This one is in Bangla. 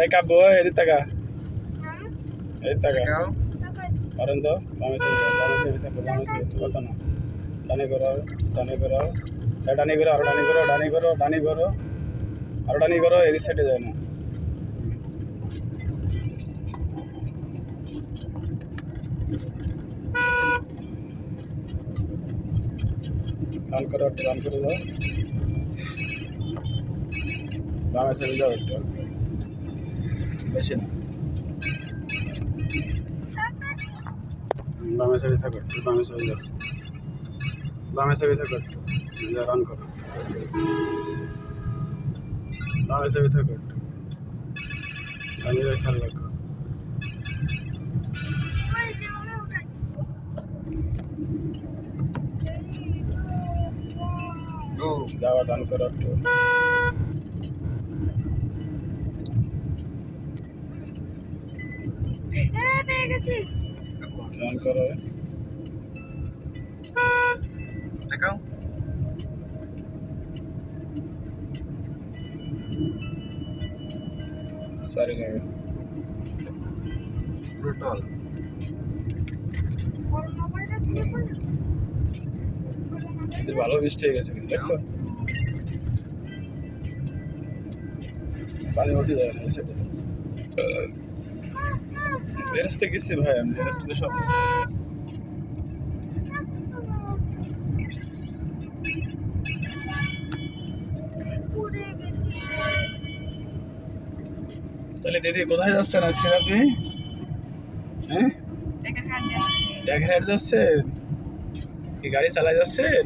এই কাব্য এদিক টাকা এদিক টাকা পারেন তো বামে সাইড বামে সাইড থাকো বামে সাইড কত না ডানি করো ডানি করো ডানি করো আরও ডানি করো ডানি করো ডানি করো আরও ডানি করো এদিক সাইডে যায় না রান করো রান করে দাও বামে সাইডে যাও একটু বেশি না। বামে সাইডে থাকো, একটু বামে সাইডে যাও বামে সাইডে থাকো রান বামে সাইডে থাকো আমি খেয়াল রাখো। যাওয়া রান করো পেয়ে গেছি রান করো দেখাও সারি লাগে ব্রুটল ওর মোবাইলটা স্কিপ করো এদের ভালো বৃষ্টি হয়ে গেছে কিন্তু দেখছো পানি উঠে যায় না এই সাইডে গেছি ভাই আমি এই সব। তাহলে দিদি কোথায় যাচ্ছেন আজকে আপনি হ্যাঁ? টাকা হাত যাচ্ছে ড্যাগ হেড যাচ্ছেন? কি গাড়ি চালায় যাচ্ছেন?